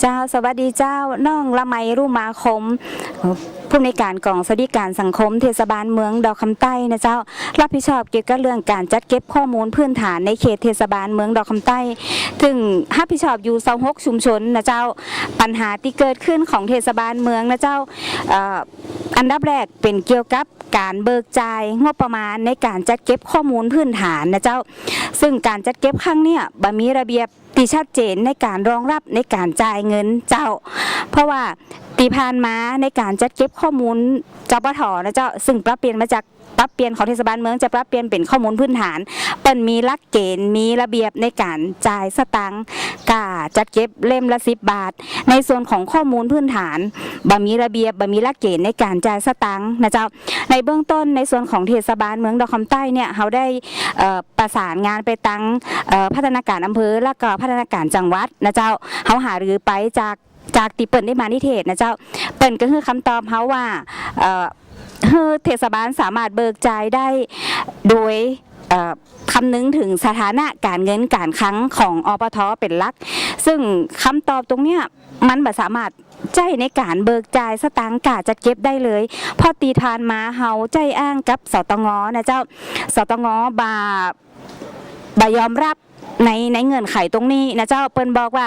เจ้าสวัสดีเจ้าน้องละไมรุ่มาคม ผู้ในการกองสวัสดิการสังคมเทศบาลเมืองดอกคำใต้นะเจ้า รับผิดชอบเกี่ยวกับเรื่องการจัดเก็บข้อมูลพื้นฐานในเขตเทศบาลเมืองดอกคำใต้ถึงรับผิดชอบอยู่26ชุมชนนะเจ้า ปัญหาที่เกิดขึ้นของเทศบาลเมืองนะเจ้าอันดับแรกเป็นเกี่ยวกับการเบิกจ่ายงบประมาณในการจัดเก็บข้อมูลพื้นฐานนะเจ้า ซึ่งการจัดเก็บครั้งเนี้ยบ่มีระเบียบที่ชัดเจนในการรองรับในการจ่ายเงินเจ้า เพราะว่า ตีผ่านมาในการจัดเก็บข้อมูลจปทนะเจ้าซึ่งปรับเปลี่ยนมาจากปรับเปลี่ยนของเทศบาลเมืองจะปรับเปลี่ยนเป็นข้อมูลพื้นฐาน เปิ้นมีลักเกณฑ์มีระเบียบในการจ่ายสตังค์กาจัดเก็บเล่มละสิบบาท ในส่วนของข้อมูลพื้นฐานบ่มีระเบียบบ่มีลักเกณฑ์ในการจ่ายสตังค์นะเจ้าในเบื้องต้นในส่วนของเทศบาลเมืองดอกคำใต้เนี่ยเขาได้ประสานงานไปตั้งพัฒนาการอำเภอและก็พัฒนาการจังหวัดนะเจ้าเขาหารือไปจาก จากติเปิลได้มานิเทศนะเจ้าเปิลก็คือคำตอบเขาว่าเอ่อเฮ้อเทศบาลสามารถเบิกจ่ายได้โดยเอ่อคำนึงถึงสถานะการเงินการคลังของอปทเป็นหลัก ซึ่งคำตอบตรงเนี้ยมันบ่สามารถใจในการเบิกจ่ายสตางค์กาจัดเก็บได้เลย พอตีทานมาเฮาใจอ้างกับสตงนะเจ้าสตงบาบายอมรับในในเงื่อนไขตรงนี้นะเจ้าเปิ้นบอกว่า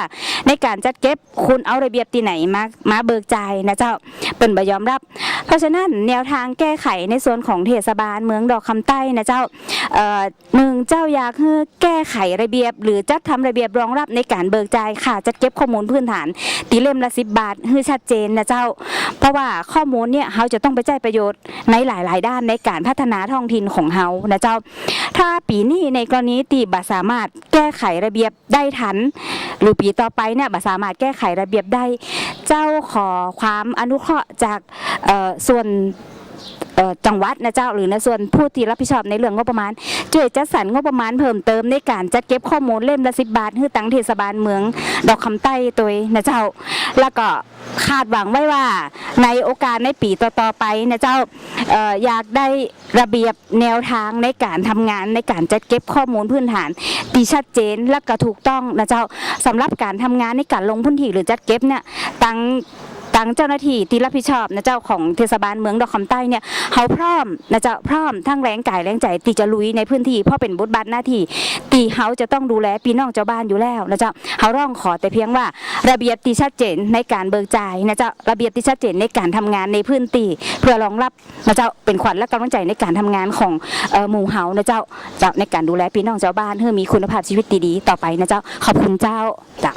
ในการจัดเก็บคุณเอาระเบียบที่ไหนมามาเบิกจ่ายนะเจ้าเปิ้นบยอมรับ เพราะฉะนั้นแนวทางแก้ไขในส่วนของเทศบาลเมืองดอกคำใต้นะเจ้าเออหนึ่งเจ้าอยากให้แก้ไขระเบียบ หรือจัดทำระเบียบรองรับในการเบิกจ่ายค่ะจัดเก็บข้อมูลพื้นฐาน ตีเล่มละสิบบาทให้ชัดเจนนะเจ้า เพราะว่าข้อมูลเนี่ยเขาจะต้องไปใช้ประโยชน์ในหลาย ๆ ด้านในการพัฒนาท้องถิ่นของเขานะเจ้า ถ้าปีนี้ในกรณีตีบ่สามารถแก้ไขระเบียบได้ทัน หรือปีต่อไปเนี่ยบ่สามารถแก้ไขระเบียบได้ เจ้าขอความอนุเคราะห์จากส่วน จังหวัดนะเจ้าหรือในส่วนผู้ที่รับผิดชอบในเรื่องงบประมาณช่วยจัดสรรงบประมาณเพิ่มเติมในการจัดเก็บข้อมูลเล่มละสิบบาทให้ตังเทศบาลเมืองดอกคำใต้ตัวนะเจ้า แล้วก็คาดหวังไว้ว่าในโอกาสในปีต่อๆไปนะเจ้าออยากได้ระเบียบแนวทางในการทำงานในการจัดเก็บข้อมูลพื้นฐานที่ชัดเจนและก็ถูกต้องนะเจ้าสำหรับการทำงานในการลงพื้นที่หรือจัดเก็บเนี่ยตัง ตั้งเจ้าหน้าที่ที่รับผิดชอบนะเจ้าของเทศบาลเมืองดอกคำใต้เนี่ยเขาพร้อมนะเจ้าพร้อมทั้งแรงกายแรงใจที่จะลุยในพื้นที่เพราะเป็นบทบาทหน้าที่ที่เขาจะต้องดูแลพี่น้องเจ้าบ้านอยู่แล้วนะเจ้าเขาร้องขอแต่เพียงว่าระเบียบที่ชัดเจนในการเบิกจ่ายนะเจ้าระเบียบที่ชัดเจนในการทำงานในพื้นที่เพื่อรองรับนะเจ้าเป็นขวัญและกำลังใจในการทำงานของเอ่อหมู่เฮานะเจ้าเจ้าในการดูแลพี่น้องเจ้าบ้านให้มีคุณภาพชีวิตดีๆต่อไปนะเจ้าขอบคุณเจ้าจ้า